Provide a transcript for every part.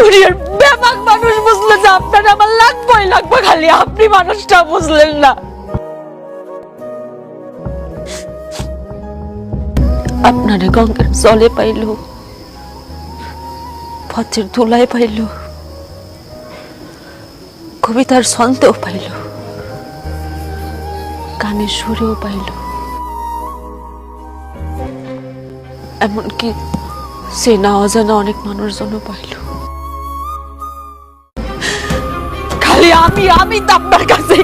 দুনিয়ার ব্যাপক মানুষ বুঝলো যে আপনার আমার লাগবেই লাগবে, খালি আপনি মানুষটা বুঝলেন না। আপনারে গঙ্গার জলে পাইল, পথের ধুলায় পাইল, কবিতার ছন্দেও পাইল, গানের সুরেও পাইল। এমনকি সে না অজানা অনেক মানুষজনও পাইল। আমি আমি তো আপনার কাছে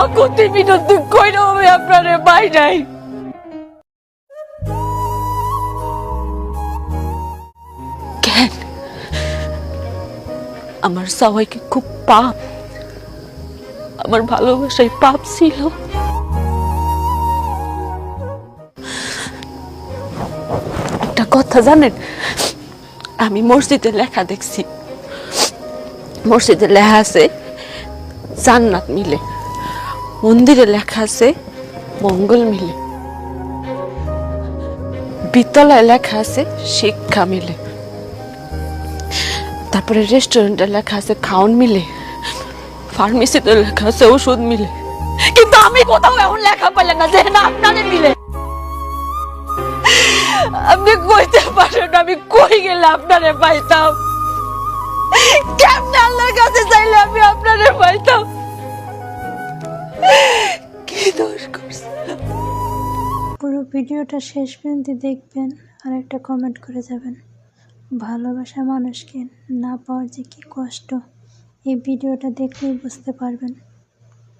আকুতি বিনতি কইরাও আমি আপনারে পাই নাই। কেন? আমার সবাইকে খুব পাপ। আমার ভালোবাসায় পাপ ছিল। একটা কথা জানেন? আমি মসজিদে লেখা দেখছি। মসজিদে লেখা আছে, জান্নাত মিলে। মন্দিরে লেখা আছে, মঙ্গল মিলে। বিদ্যালয়ে লেখা আছে, শিক্ষা মিলে। তারপরে রেস্টুরেন্টে লেখা আছে, খাওন মিলে। ফার্মেসিতে লেখা আছে, ওষুধ মিলে। কিন্তু আমি কোথাও এমন লেখা পেলাম না যে না আপনারে মিলে। আপনি কইতে পারেন আমি কই গেলে আপনারে পাইতাম? কেমনে আল্লাহর কাছে চাইলে আমি আপনারে পাইতাম? কি দোষ করছি পুরো ভিডিওটা শেষ পর্যন্ত দেখবেন আর একটা কমেন্ট করে যাবেন। ভালোবাসা মানুষকে না পাওয়ার যে কী কষ্ট, এই ভিডিওটা দেখলেই বুঝতে পারবেন।